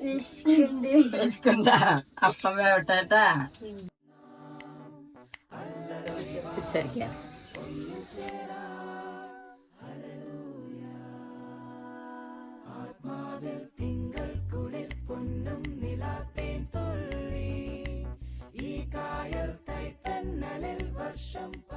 വിശക്കുണ്ട് വെച്ചിട്ടുണ്ട അപ്പം വേവട്ടേട്ടാ ശരിക്കാം. ഈ കായൽ തൈത്തന്നലിൽ വർഷം പകർന്നു